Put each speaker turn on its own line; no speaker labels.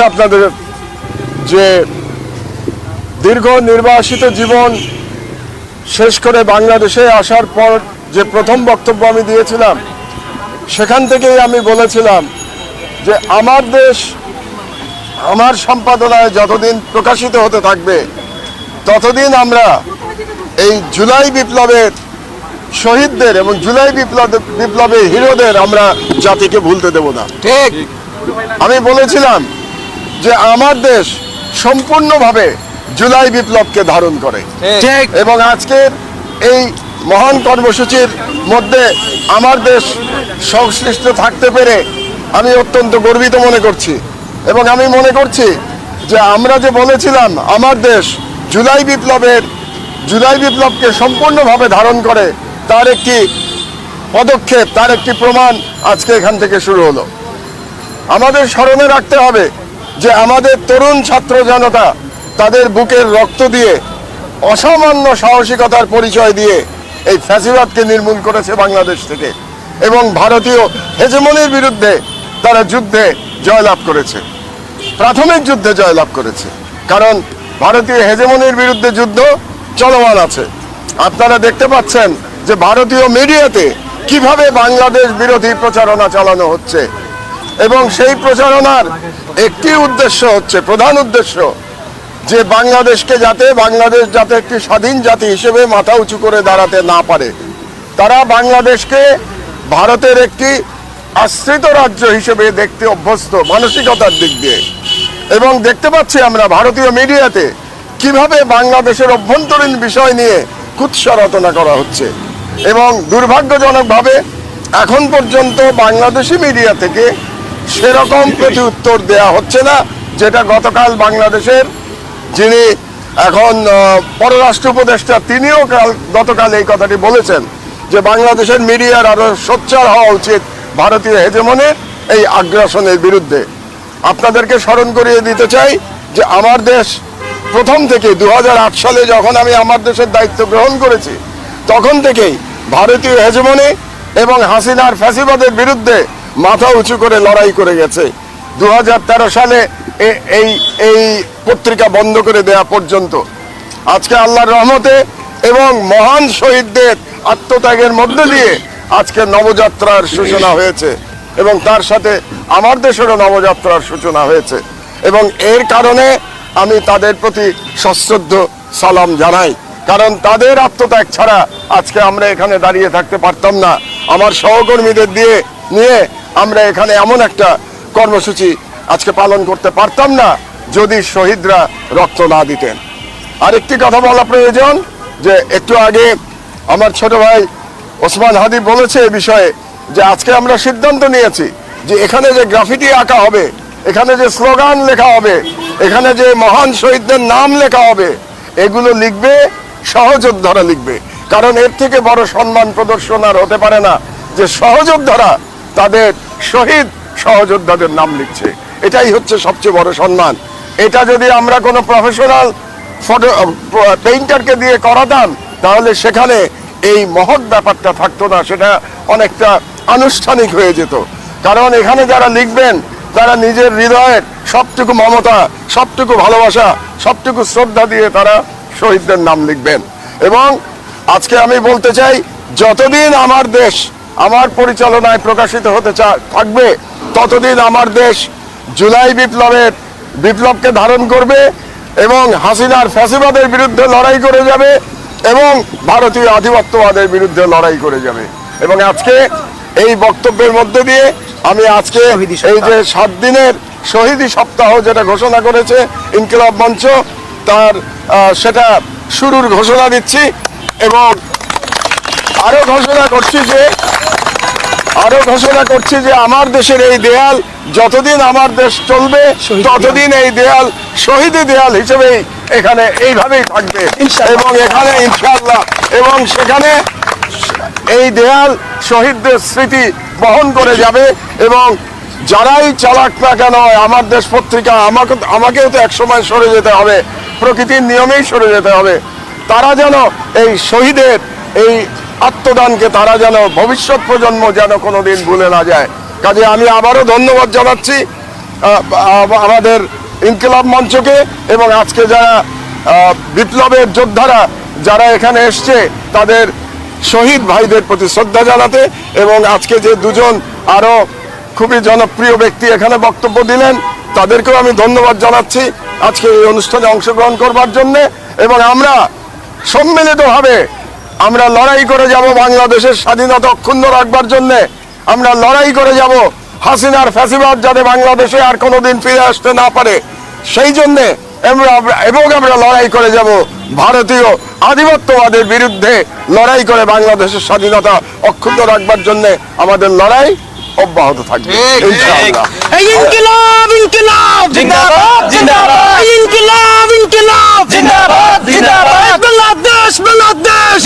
আপনাদের যে দীর্ঘ নির্বাসিত জীবন শেষ করে বাংলাদেশে আসার পর যে প্রথম বক্তব্য আমি দিয়েছিলাম সেখান থেকেই আমি বলেছিলাম যে আমার দেশ আমার সম্পাদনায় যতদিন প্রকাশিত হতে থাকবে ততদিন আমরা এই জুলাই বিপ্লবের শহীদদের এবং জুলাই বিপ্লব বিপ্লবের হিরোদের আমরা জাতিকে ভুলতে দেব না।
ঠিক।
আমি বলেছিলাম যে আমার দেশ সম্পূর্ণভাবে জুলাই বিপ্লবকে ধারণ করে।
ঠিক।
এবং আজকের এই মহান কর্মসূচির মধ্যে আমার দেশ সংশ্লিষ্ট থাকতে পেরে আমি অত্যন্ত গর্বিত মনে করছি। এবং আমি মনে করছি যে আমরা যে বলেছিলাম আমার দেশ জুলাই বিপ্লবের জুলাই বিপ্লবকে সম্পূর্ণভাবে ধারণ করে তার একটি পদক্ষেপ তার একটি প্রমাণ আজকে এখান থেকে শুরু হলো। আমাদের স্মরণে রাখতে হবে যে আমাদের তরুণ ছাত্র জনতা তাদের বুকের রক্ত দিয়ে অসামান্য সাহসিকতার পরিচয় দিয়ে এই ফ্যাসিবাদকে নির্মূল করেছে বাংলাদেশ থেকে। এবং ভারতীয় হেজমনির বিরুদ্ধে তারা যুদ্ধে জয়লাভ করেছে। প্রাথমিক যুদ্ধে জয়লাভ করেছে। কারণ ভারতীয় হেজমনির বিরুদ্ধে যুদ্ধ চলমান আছে। আপনারা দেখতে পাচ্ছেন যে ভারতীয় মিডিয়াতে কীভাবে বাংলাদেশ বিরোধী প্রচারণা চালানো হচ্ছে। এবং সেই প্রচারণার একটি উদ্দেশ্য হচ্ছে, প্রধান উদ্দেশ্য, যে বাংলাদেশকে যাতে, বাংলাদেশ যাতে একটি স্বাধীন জাতি হিসেবে মাথা উঁচু করে দাঁড়াতে না পারে। তারা বাংলাদেশকে ভারতের একটি আশ্রিত রাজ্য হিসেবে দেখতে অভ্যস্ত মানসিকতার দিক দিয়ে। এবং দেখতে পাচ্ছি আমরা ভারতীয় মিডিয়াতে কীভাবে বাংলাদেশের অভ্যন্তরীণ বিষয় নিয়ে কুৎসা রচনা করা হচ্ছে। এবং দুর্ভাগ্যজনকভাবে এখন পর্যন্ত বাংলাদেশি মিডিয়া থেকে সেরকম প্রতি উত্তর দেয়া হচ্ছে না যেটা গতকাল বাংলাদেশের যিনি এখন পররাষ্ট্র উপদেষ্টা তিনিও কাল গতকাল এই কথাটি বলেছেন যে বাংলাদেশের মিডিয়ার আরও সোচ্চার হওয়া উচিত ভারতীয় হেজমনের এই আগ্রাসনের বিরুদ্ধে। আপনাদেরকে স্মরণ করিয়ে দিতে চাই যে আমার দেশ প্রথম থেকে দু হাজার আট সালে যখন আমি আমার দেশের দায়িত্ব গ্রহণ করেছি তখন থেকেই ভারতীয় হেজমনি এবং হাসিনার ফ্যাসিবাদের বিরুদ্ধে মাথা উঁচু করে লড়াই করে গেছে। দু হাজার তেরো সালে এই এই পত্রিকা বন্ধ করে দেয়া পর্যন্ত। আজকে আল্লাহর রহমতে এবং মহান শহীদদের আত্মত্যাগের মধ্যে দিয়ে আজকে নবযাত্রার সূচনা হয়েছে এবং তার সাথে আমার দেশেরও নবযাত্রার সূচনা হয়েছে এবং এর কারণে আমি তাদের প্রতি সশ্রদ্ধ সালাম জানাই। কারণ তাদের আত্মত্যাগ ছাড়া আজকে আমরা এখানে দাঁড়িয়ে থাকতে পারতাম না। আমার সহকর্মীদের দিয়ে নিয়ে আমরা এখানে এমন একটা কর্মসূচি আজকে পালন করতে পারতাম না যদি শহীদরা রক্ত না দিতেন। আরেকটি কথা বলা প্রয়োজন যে একটু আগে আমার ছোট ভাই ওসমান হাদি বলেছে এ বিষয়ে যে আজকে আমরা সিদ্ধান্ত নিয়েছি যে এখানে যে গ্রাফিটি আঁকা হবে, এখানে যে স্লোগান লেখা হবে, এখানে যে মহান শহীদদের নাম লেখা হবে, এগুলো লিখবে, সহযোদ্ধারা লিখবে। কারণ এর থেকে বড় সম্মান প্রদর্শন আর হতে পারে না যে সহযোদ্ধারা তাদের শহীদ সহযোদ্ধাদের নাম লিখছে। এটাই হচ্ছে সবচেয়ে বড় সম্মান। এটা যদি আমরা কোনো প্রফেশনাল ফটো পেইন্টারকে দিয়ে করাতাম, তাহলে সেখানে এই মহৎ ব্যাপারটা থাকতো না, সেটা অনেকটা আনুষ্ঠানিক হয়ে যেত। কারণ এখানে যারা লিখবেন, তারা নিজের হৃদয়ের সবটুকু মমতা, সবটুকু ভালোবাসা, সবটুকু শ্রদ্ধা দিয়ে তারা শহীদদের নাম লিখবেন। এবং আজকে আমি বলতে চাই যতদিন আমার দেশ আমার পরিচালনায় প্রকাশিত হতে থাকবে ততদিন আমার দেশ জুলাই বিপ্লবের বিপ্লবকে ধারণ করবে এবং হাসিনার ফ্যাসিবাদের বিরুদ্ধে লড়াই করে যাবে এবং ভারতীয় আধিপত্যবাদের বিরুদ্ধে লড়াই করে যাবে। এবং আজকে এই বক্তব্যের মধ্যে দিয়ে আমি আজকে এই যে সাত দিনের শহীদি সপ্তাহ যেটা ঘোষণা করেছে ইনকিলাব মঞ্চ তার সেটা শুরুর ঘোষণা দিচ্ছি। এবং আরও ঘোষণা করছি যে আরও ঘোষণা করছি যে আমার দেশের এই দেয়াল যতদিন আমার দেশ চলবে ততদিন এই দেয়াল শহীদি দেয়াল হিসেবেই এখানে এইভাবেই থাকবে। এবং এখানে ইনশাল্লাহ এবং সেখানে এই দেয়াল শহীদদের স্মৃতি বহন করে যাবে এবং যারাই চালাক না কেন আমার দেশ পত্রিকা আমাকে আমাকেও তো একসময় সরে যেতে হবে। প্রকৃতির নিয়মেই সরে যেতে হবে। তারা যেন এই শহীদের এই আত্মদানকে তারা যেন ভবিষ্যৎ প্রজন্ম যেন কোনো দিন ভুলে না যায়। কাজে আমি আবারও ধন্যবাদ জানাচ্ছি আমাদের ইনকিলাব মঞ্চকে এবং আজকে যারা বিপ্লবের যোদ্ধারা, যারা এখানে এসছে, তাদের শহীদ ভাইদের প্রতি শ্রদ্ধা জানাতে এবং আজকে যে দুজন আরও খুবই জনপ্রিয় ব্যক্তি এখানে বক্তব্য দিলেন, তাদেরকেও আমি ধন্যবাদ জানাচ্ছি। আজকে এই অনুষ্ঠানে অংশগ্রহণ করবার জন্যে এবং আমরা সম্মিলিত সম্মিলিতভাবে আমরা লড়াই করে যাব বাংলাদেশের স্বাধীনতা অক্ষুণ্ণ রাখবার জন্য। আমরা লড়াই করে যাব হাসিনার ফ্যাসিবাদ যাতে বাংলাদেশে আর কোনোদিন ফিরে আসতে না পারে। সেই জন্যে এবং আমরা লড়াই করে যাব ভারতীয় আধিপত্যবাদের বিরুদ্ধে লড়াই করে বাংলাদেশের স্বাধীনতা অক্ষুণ্ণ রাখবার জন্য আমাদের লড়াই অব্যাহত থাকবে।
বাংলাদেশ
বাংলাদেশ!